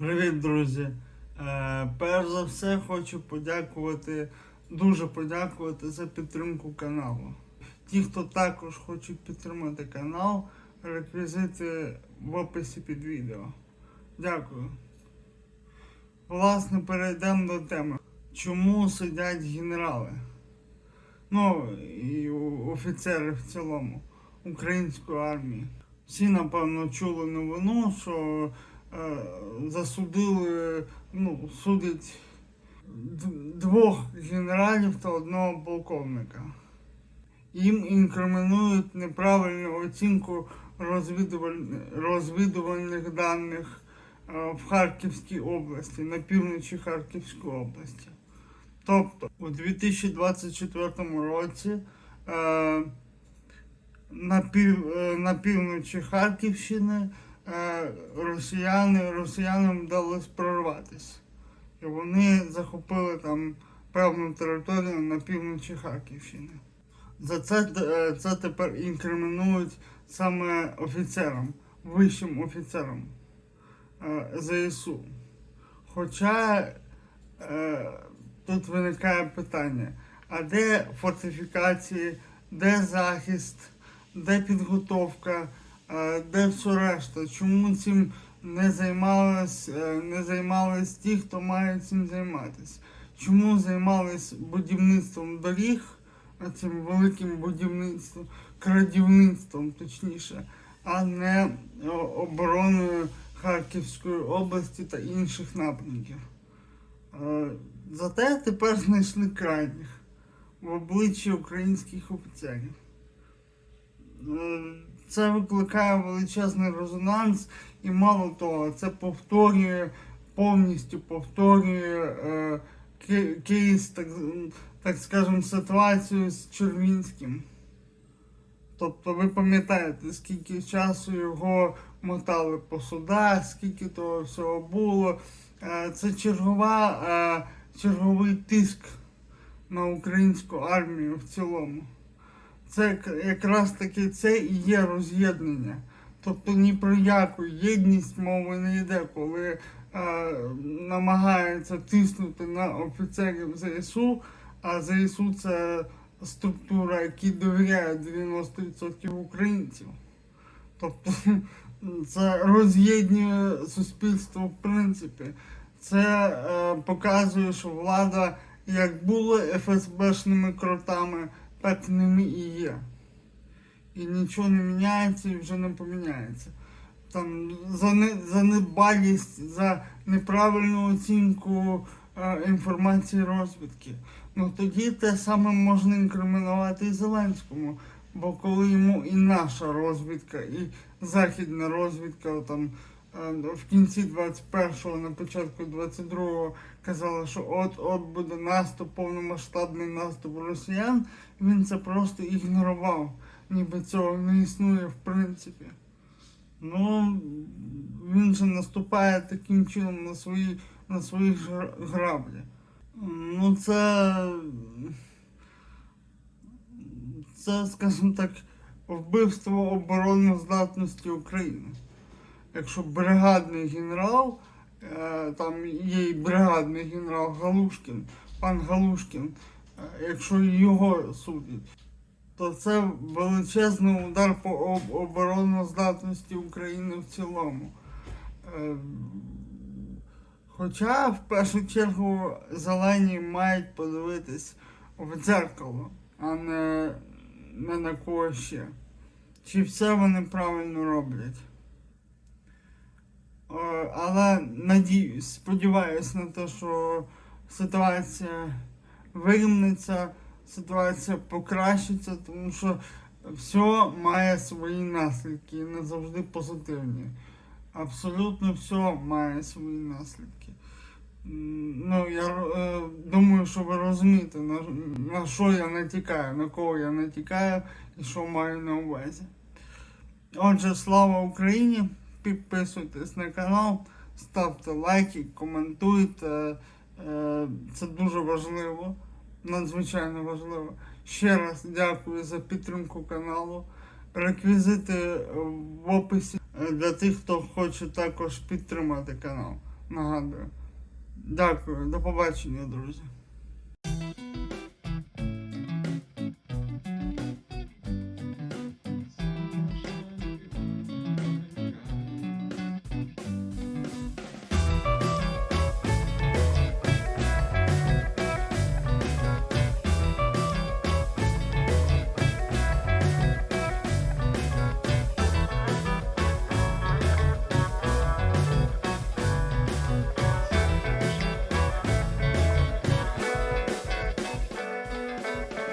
Привіт, друзі! Е, перш за все хочу подякувати, дуже подякувати за підтримку каналу. Ті, хто також хоче підтримати канал, реквізити в описі під відео. Дякую. Власне, перейдемо до теми. Чому сидять генерали? Ну і офіцери в цілому української армії. Всі, напевно, чули новину, що засудили, ну, судять двох генералів та одного полковника. Їм інкримінують неправильну оцінку розвідуваль- розвідувальних даних е, в Харківській області, на півночі Харківської області. Тобто у 2024 році е, на, пів, е, на півночі Харківщини е, росіяни, росіянам вдалося прорватися. І вони захопили там певну територію на півночі Харківщини. За це, е, це тепер інкримінують саме офіцерам, вищим офіцерам е, ЗСУ. Хоча е, тут виникає питання, а де фортифікації, де захист, де підготовка, е, де все решта? Чому цим не займались, е, не займались ті, хто має цим займатися? Чому займались будівництвом доріг, цим великим будівництвом, крадівництвом точніше, а не обороною Харківської області та інших напрямків? Е, Зате тепер знайшли крайніх в обличчі українських офіцерів. Це викликає величезний резонанс, і мало того, це повторює, повністю повторює е, кейс, так, так скажемо, ситуацію з Червінським. Тобто ви пам'ятаєте, скільки часу його мотали по судах, скільки того всього було. Е, Це чергова, е, черговий тиск на українську армію в цілому. Це якраз таки це і є роз'єднання. Тобто ні про яку єдність мови не йде, коли е, намагаються тиснути на офіцерів ЗСУ, а ЗСУ це структура, якій довіряє 90% українців. Тобто це роз'єднує суспільство в принципі. Це е, показує, що влада як була ФСБшними кротами, так ними і є. І нічого не міняється і вже не поміняється. Там за, не, за недбалість, за неправильну оцінку е, інформації розвідки. Ну тоді те саме можна інкримінувати і Зеленському. Бо коли йому і наша розвідка, і західна розвідка там е, в кінці 21-го, на початку 22-го казала, що от-от буде наступ, повномасштабний наступ росіян, він це просто ігнорував. Ніби цього не існує в принципі. Ну, він же наступає таким чином на свої, на свої граблі. Ну, це. Це, скажімо так, вбивство обороноздатності України. Якщо бригадний генерал, е, там є і бригадний генерал Галушкін, пан Галушкін, е, якщо його судять, то це величезний удар по обороноздатності України в цілому. Е, Хоча в першу чергу зелені мають подивитись в дзеркало, а не, не на кого ще. Чи все вони правильно роблять. Але надіюсь, сподіваюся на те, що ситуація вирівниться, ситуація покращиться, тому що все має свої наслідки не завжди позитивні. Абсолютно все має свої наслідки. Ну, я е, думаю, що ви розумієте, на, на що я натякаю, на кого я натякаю і що маю на увазі. Отже, слава Україні! Підписуйтесь на канал, ставте лайки, коментуйте. Е, Це дуже важливо, надзвичайно важливо. Ще раз дякую за підтримку каналу. Реквізити в описі для тих, хто хоче також підтримати канал. Нагадую. Дякую, до побачення, друзі.